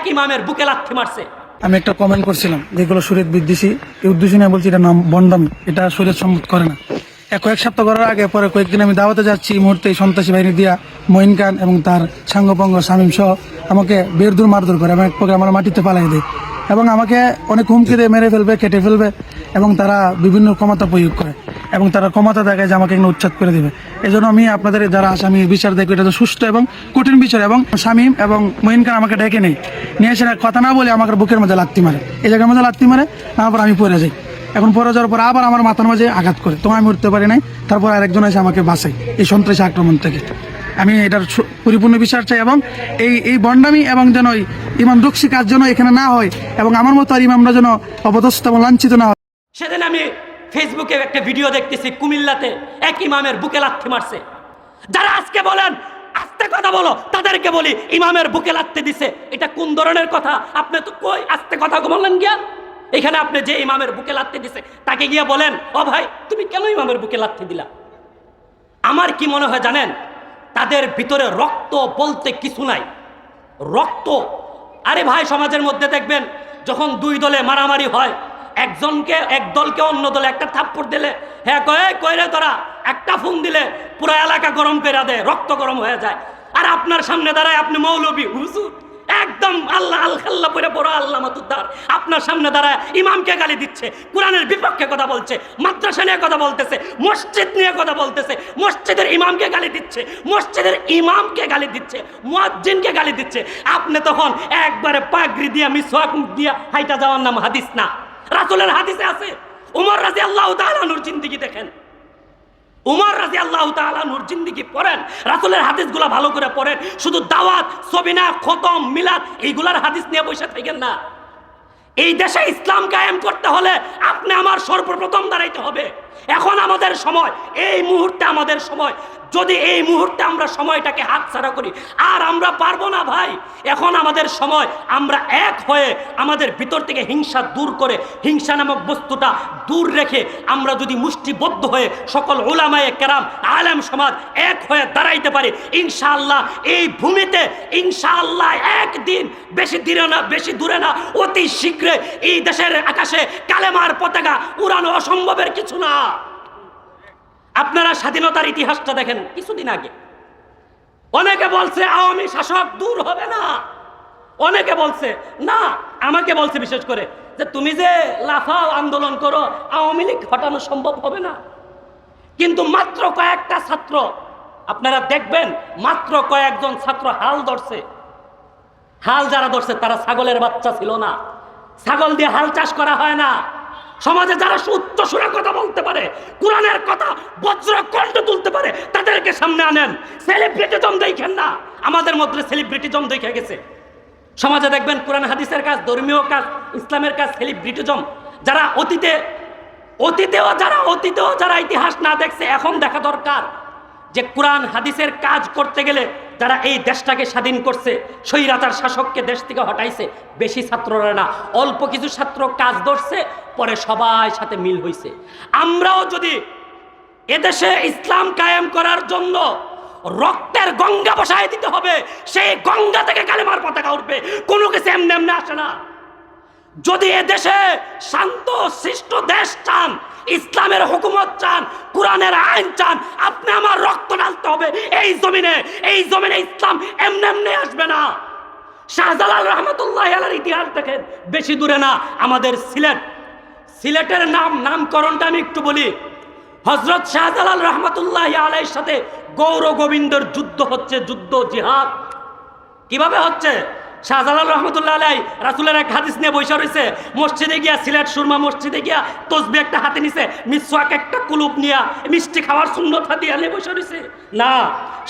এক ইমামের বুকে লাথি মারছে। আমি একটা কমেন্ট করছিলাম, যেগুলো শরীয়ত বিদ্বেষী, এই উদ্দেশ্য নিয়ে বলছি এটা নাম বন্ডামি, এটা শরীয়ত সম্মত করে না। কয়েক সপ্তাহ করার আগে, পরে কয়েকদিন আমি দাওয়াতে যাচ্ছি, এই মুহূর্তে সন্ত্রাসী বাহিনী দিয়া মঈন খান এবং তার সাঙ্গপঙ্গ শামীম সহ আমাকে বেরদুর মারধর করে এবং এক প্রকার আমার মাটিতে পালাই দেয় এবং আমাকে অনেক হুমকি দিয়ে মেরে ফেলবে, কেটে ফেলবে এবং তারা বিভিন্ন ক্ষমতা প্রয়োগ করে। এবং তারা ক্ষমতা দেখায় যে আমাকে এখানে উচ্ছেদ করে দেবে। এই আমি আপনাদের যারা আসামি বিচার দেখবে, এটা তো সুষ্ঠু এবং কঠিন বিচার এবং শামীম এবং মঈন খান আমাকে ডেকে নেই। নিয়ে এসে কথা না বলে আমাকে বুকের মধ্যে লাত্তি মারে। এই জায়গার মধ্যে লাত্তি মারে তারপর আমি পড়ে যাই। এখন পরে যাওয়ার পর আবার আমার মাথার মাঝে আঘাত করে। তো আমি উঠতে পারি নাই, তারপর আরেকজন এসে আমাকে বাঁচাই এই সন্ত্রাসী আক্রমণ থেকে। আমি এটার পরিপূর্ণ বিচার চাই এবং এই এই বন্ডামি এবং যেন ইমাম রুকসি কাজ যেন এখানে না হয় এবং আমার মতো আর ইমামরা যেন অপদস্থ এবং লাঞ্ছিত না হয়। সেদিন আমি ফেসবুকে একটা ভিডিও দেখতেছি কুমিল্লাতে, এক ইমামের বুকে লাথি মারছে। যারা আজকে বলেন, আস্তে কথা বলো, তাদেরকে বলি, ইমামের বুকে লাথি দিছে। এটা কোন ধরনের কথা? আপনি তো কই আস্তে কথা বললেন গিয়া? এখানে আপনি যে ইমামের বুকে লাথি দিছে, তাকে গিয়ে বলেন ও ভাই, তুমি কেন ইমামের বুকে লাথি দিলা? আমার কি মনে হয় জানেন, তাদের ভিতরে রক্ত বলতে কিছু নাই। রক্ত, আরে ভাই, সমাজের মধ্যে দেখবেন, যখন দুই দলে মারামারি হয় একজনকে, এক দলকে অন্য দলে একটা থাপ্পড় দিলে হ্যাঁ কয়ে কইরে তোরা? একটা ফোন দিলে পুরো এলাকা গরম করে দেয়, রক্ত গরম হয়ে যায়। আর আপনার সামনে দাঁড়ায় আপনি মৌলবী, হুজুর। একদম আল্লাহ আল খাল্লা পরে বড় আল্লাহ মাতুদ্দার আপনার সামনে দাঁড়ায় ইমামকে গালি দিচ্ছে, কোরআনের বিপক্ষে কথা বলছে, মাদ্রাসা নিয়ে কথা বলতেছে, মসজিদ নিয়ে কথা বলতেছে, মসজিদের ইমামকে গালি দিচ্ছে, মসজিদের ইমামকে গালি দিচ্ছে, মুয়াজ্জিনকে গালি দিচ্ছে। আপনি তখন একবারে পাগড়ি দিয়া, মিসওয়াক দিয়া হাইটা যাওয়ার নাম হাদিস না। রাসূলের হাদিসে আছে। উমর রাজি আল্লাহ তালানুর জিন্দিগি দেখেন। উমর রাজি আল্লাহ তালানুর জিন্দিগি পড়েন। রাসুলের হাদিসগুলা ভালো করে পড়েন। শুধু দাওয়াত, সবিনা, খতম, মিলাদ, এইগুলার হাদিস নিয়ে বসে থাকেন না। এই দেশে ইসলাম কায়েম করতে হলে আপনি আমার সর্বপ্রথম দাঁড়াইতে হবে। এখন আমাদের সময়, এই মুহূর্তে আমাদের সময়। যদি এই মুহূর্তে আমরা সময়টাকে হাতছাড়া করি, আর আমরা পারব না ভাই, এখন আমাদের সময়, আমরা এক হয়ে আমাদের ভিতর থেকে হিংসা দূর করে, হিংসা নামক বস্তুটা দূর রেখে আমরা যদি মুষ্টিবদ্ধ হয়ে সকল ওলামায়ে কেরাম, আলেম সমাজ এক হয়ে দাঁড়াইতে পারি, ইনশাআল্লাহ এই ভূমিতে, ইনশাআল্লাহ একদিন, বেশি দূরে না, বেশি দূরে না, অতি শীঘ্রে এই দেশের আকাশে কালেমার পতাকা উড়ানো অসম্ভবের কিছু না। আপনারা স্বাধীনতার ইতিহাসটা দেখেন কিছুদিন আগে। অনেকে বলছে, আওয়ামী শাসক দূর হবে না। অনেকে বলছে, না, আমাকে বলছে বিশেষ করে যে, তুমি যে লাফাও আন্দোলন করো, আওয়ামী লীগ হটানো সম্ভব হবে না। কিন্তু মাত্র কয়েকটা ছাত্র, আপনারা দেখবেন, মাত্র কয়েকজন ছাত্র হাল ধরছে। হাল যারা ধরছে, তারা ছাগলের বাচ্চা ছিল না। ছাগল দিয়ে হাল চাষ করা হয় না। সমাজে যারা সত্য সুরে কথা বলতে পারে, কোরআনের কথা বজ্র কণ্ঠ তুলতে পারে, তাদেরকে সামনে আনেন। সেলিব্রিটিজম দেখেন না। আমাদের মধ্যে সেলিব্রিটিজম দেখে গেছে। সমাজে দেখবেন কোরআন, হাদিসের কাজ, ধর্মীয় কাজ, ইসলামের কাজ সেলিব্রিটিজম যারা অতীতে, অতীতেও যারা অতীতেও যারা ইতিহাস না দেখছে, এখন দেখা দরকার যে কোরআন, হাদিসের কাজ করতে গেলে যারা এই দেশটাকে স্বাধীন করছে, স্বৈরাচার শাসককে দেশ থেকে হটাইছে, বেশি ছাত্ররা না। অল্প কিছু ছাত্র কাজ ধরছে, পরে সবাই সাথে মিল হইছে। আমরাও যদি এদেশে ইসলাম কায়েম করার জন্য রক্তের গঙ্গা বসায় দিতে হবে, সেই গঙ্গা থেকে কালেমার পতাকা উঠবে। কোনো কিছু এমনি এমনি আসে না। যদি এদেশে শান্ত, সৃষ্ট দেশ চান ইসলামের হুকুমত চান, কোরআনের আইন চান, আপনি আমার রক্ত ঢালতে হবে। এই জমিনে এই জমিনে ইসলাম এমনি এমনি আসবে না। শাহজালাল রহমতুল্লাহ আলার ইতিহাস দেখেন, বেশি দূরে না, আমাদের সিলেট। সিলেটের নাম, নামকরণটা আমি একটু বলি। হজরত শাহজালাল রহমতুল্লাহ আলাইয়ের সাথে গৌর গোবিন্দর যুদ্ধ হচ্ছে, যুদ্ধ জিহাদ। কীভাবে হচ্ছে? শাহজালাল রহমতুল্লাহ আলাই রাসুলের এক হাদিস নিয়ে বৈশা রয়েছে মসজিদে গিয়া সিলেট সুরমা মসজিদে গিয়া তসবি একটা হাতে নিছে, মিসওয়াক একটা কুলুপ নিয়া মিষ্টি খাওয়ার সুন্দর হাতি আলে বৈশা রয়েছে না,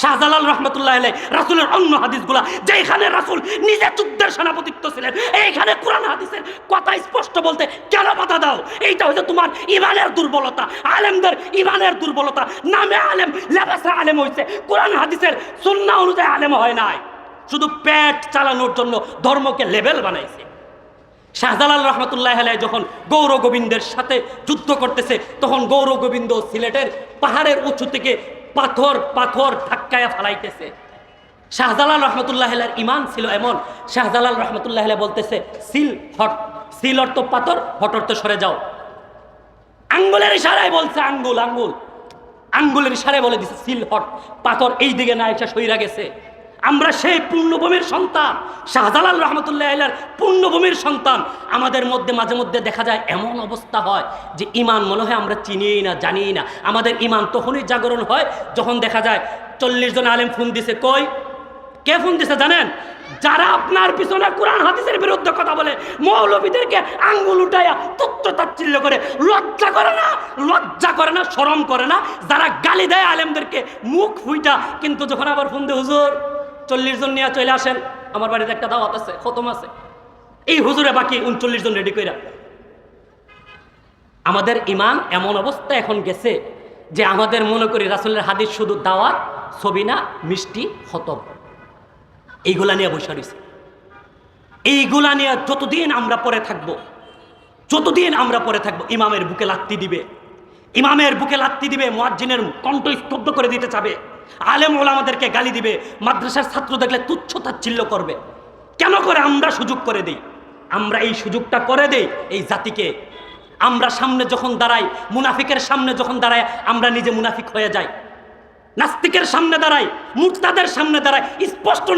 শাহজালাল রহমতুল্লাহ আলাই রাসুলের অন্য হাদিসগুলা যেখানে রাসুল নিজে যুদ্ধের সেনাপতিত্ব ছিলেন, এইখানে কোরআন হাদিসের কথা স্পষ্ট বলতে কেন বাধা দাও? এইটা হচ্ছে তোমার ইমানের দুর্বলতা, আলেমদের ইমানের দুর্বলতা। নামে আলেম লেবাসে আলেম হয়েছে কোরআন হাদিসের সুন্না অনুযায়ী আলেম হয় নাই। শুধু পেট চালানোর জন্য ধর্মকে লেভেল বানাইছে। শাহজালাল রহমতুল্লাহ যখন গৌর গোবিন্দের সাথে যুদ্ধ করতেছে, তখন গৌর গোবিন্দ সিলেটের পাহাড়ের উঁচু থেকে পাথর পাথর ধাক্কায়া ফালাইতেছে। শাহজালাল রহমতুল্লাহ ইমান ছিল এমন। শাহজালাল রহমতুল্লাহ বলতেছে, সিল, হট। সিল অর্থ পাথর, হট অর্থ সরে যাও। আঙ্গুলের ইশারায় বলছে, আঙ্গুল আঙ্গুল। আঙ্গুলের ইশারায় বলে দিছে, সিল, হট। পাথর এই দিকে না এটা সইরা গেছে। আমরা সেই পূর্ণভূমির সন্তান, শাহজালাল রহমতুল্লাহ আল্লাহর পুণ্যভূমির সন্তান। আমাদের মধ্যে, মাঝে মধ্যে দেখা যায় এমন অবস্থা হয় যে ইমান মনে হয় আমরা চিনিই না, জানিই না। আমাদের ইমান তখনই জাগরণ হয় যখন দেখা যায় চল্লিশ জন আলেম ফোন দিছে, কই? কে ফোন দিছে জানেন? যারা আপনার পিছনে কোরআন, হাদিসের বিরুদ্ধে কথা বলে, মৌলবীদেরকে আঙ্গুল উঠাইয়া তুচ্ছ তাচ্ছিল্য করে, লজ্জা করে না? লজ্জা করে না? শরম করে না? যারা গালি দেয় আলেমদেরকে, মুখ ফুইটা, কিন্তু যখন আবার ফোন দিয়ে, হুজুর চল্লিশ জন নিয়ে চলে আসেন। আমার বাড়িতে একটা দাওয়াত আছে, খতম আছে। এই হুজুরে বাকি উনচল্লিশ জন রেডি কইরা। আমাদের ইমান এমন অবস্থা এখন গেছে যে আমাদের মনে করি রাসুলের হাদিস শুধু দাওয়াত, ছবি না, মিষ্টি, খতম। এইগুলা নিয়ে বসে রয়েছে এইগুলা নিয়ে যতদিন আমরা পরে থাকব, যতদিন আমরা পরে থাকব, ইমামের বুকে লাত্তি দিবে। ইমামের বুকে লাত্তি দিবে, মুয়াজ্জিনের কণ্ঠ স্তব্ধ করে দিতে চাবে। আলেম ওলা আমাদেরকে গালি দিবে, মাদ্রাসার ছাত্র দেখলে তুচ্ছ তাচ্ছিল্য করবে। কেন করে আমরা সুযোগ করে দিই? আমরা এই সুযোগটা করে দেই এই জাতিকে। আমরা সামনে যখন দাঁড়াই, মুনাফিকের সামনে যখন দাঁড়াই, আমরা নিজে মুনাফিক হয়ে যাই। নাস্তিকের সামনে দাঁড়াই মুরতাদের সামনে দাঁড়াই স্পষ্ট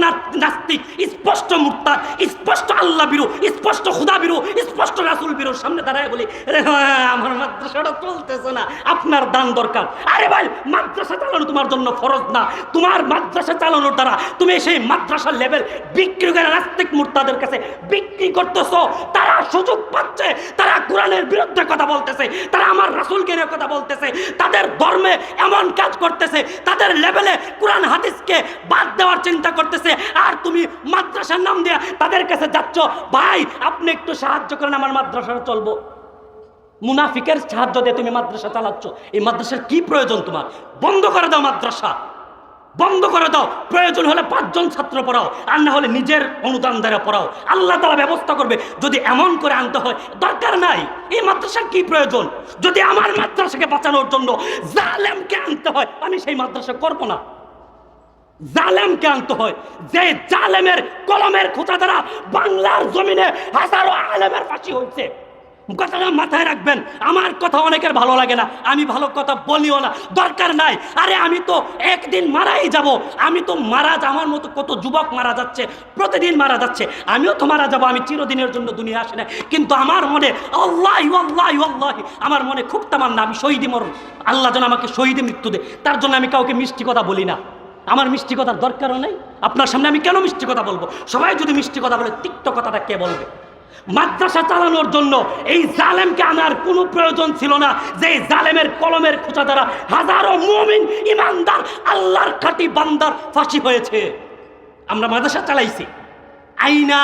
নাস্তিক স্পষ্ট মুরতাদ স্পষ্ট আল্লাহ বিরু স্পষ্ট খুদা বিরু স্পষ্ট রাসুল বিরুর সামনে দাঁড়ায় বলি হ্যাঁ, আমার মাদ্রাসাটা চলতেছে না আপনার দান দরকার। আরে ভাই মাদ্রাসা চালানো তোমার জন্য ফরজ না। তোমার মাদ্রাসা চালানোর দ্বারা তুমি সেই মাদ্রাসার লেভেল বিক্রি করে নাস্তিক মুরতাদের কাছে বিক্রি করতেছো। তারা সুযোগ পাচ্ছে তারা কোরআনের বিরুদ্ধে কথা বলতেছে তারা আমার রাসুলকে নিয়ে কথা বলতেছে। তাদের ধর্মে এমন কাজ করতেছে তাদের লেভেলে কোরআন হাদিসকে বাদ দেওয়ার চিন্তা করতেছে। আর তুমি মাদ্রাসার নাম দিয়ে তাদের কাছে যাচ্ছ, ভাই, আপনি একটু সাহায্য করেন, আমার মাদ্রাসাটা চলবো। মুনাফিকের সাহায্য দিয়ে তুমি মাদ্রাসা চালাচ্ছ। এই মাদ্রাসার কি প্রয়োজন তোমার? বন্ধ করে দাও মাদ্রাসা। বন্ধ করে দাও। প্রয়োজন হলে পাঁচজন ছাত্র পড়াও, আর না হলে নিজের অনুদান দ্বারা পড়াও। আল্লাহ তারা ব্যবস্থা করবে। যদি এমন করে আনতে হয়, দরকার নাই। এই মাদ্রাসার কি প্রয়োজন? যদি আমার মাদ্রাসাকে বাঁচানোর জন্য জালেমকে আনতে হয়, আমি সেই মাদ্রাসা করব না। জালেমকে আনতে হয়। যে জালেমের কলমের খোঁচা দ্বারা বাংলার জমিনে হাজারো আলেমের ফাঁসি হয়েছে। কথাটা মাথায় রাখবেন, আমার কথা অনেকের ভালো লাগে না। আমি ভালো কথা বলিও না, দরকার নাই। আরে আমি তো একদিন মারাই যাব। আমি তো মারা আমার মতো কত যুবক মারা যাচ্ছে, প্রতিদিন মারা যাচ্ছে। আমিও তো মারা যাব, আমি চিরদিনের জন্য দুনিয়া আসে না কিন্তু আমার মনে আল্লাহ আল্লাহ আল্লাহ, আমার মনে খুব তামান্না, আমি শহীদি মরণ। আল্লাহ যেন আমাকে শহীদে মৃত্যু দেয়। তার জন্য আমি কাউকে মিষ্টি কথা বলি না। আমার মিষ্টি কথার দরকারও নেই। আপনার সামনে আমি কেন মিষ্টি কথা বলব? সবাই যদি মিষ্টি কথা বলে, তিক্ত কথাটা কে বলবে? মাদ্রাসা চালানোর জন্য এই জালেমকে আনার কোনো প্রয়োজন ছিল না, যে জালেমের কলমের খোঁচা দ্বারা হাজারো মুমিন ইমানদার, আল্লাহর খাটি বান্দার ফাঁসি হয়েছে। আমরা মাদ্রাসা চালাইছি। আইনা,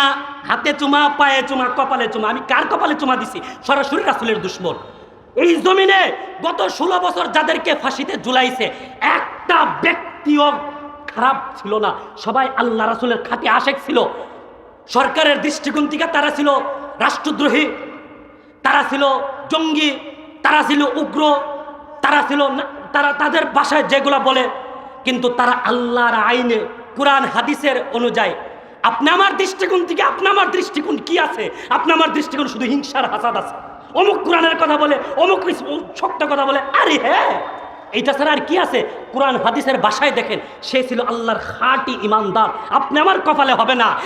হাতে চুমা, পায়ে চুমা, কপালে চুমা। আমি কার কপালে চুমা দিছি? সরাসরি রাসুলের দুশ্মন। এই জমিনে গত ষোলো বছর যাদেরকে ফাঁসিতে ঝুলাইছে, একটা ব্যক্তিও খারাপ ছিল না। সবাই আল্লাহ রাসুলের খাঁটি আশেক ছিল। সরকারের দৃষ্টিকোণ থেকে তারা ছিল রাষ্ট্রদ্রোহী, তারা ছিল জঙ্গি, তারা ছিল উগ্র, তারা ছিল তারা তাদের ভাষায় যেগুলা বলে, কিন্তু তারা আল্লাহর আইনে, কোরআন, হাদিসের অনুযায়ী, আপনি আমার দৃষ্টিকোণ থেকে, আপনি আমার দৃষ্টিকোণ কি আছে? আপনি আমার দৃষ্টিকোণ শুধু হিংসার হাসাদ আছে। অমুক কোরআনের কথা বলে, অমুক ছোট্ট কথা বলে, আরে হ্যাঁ। এইটা ছাড়া আর কি আছে? কোরআন হাদিসের বাসায় দেখেন, সে ছিল আল্লাহর খাঁটি ইমানদার। আপনি আমার কপালে হবে না।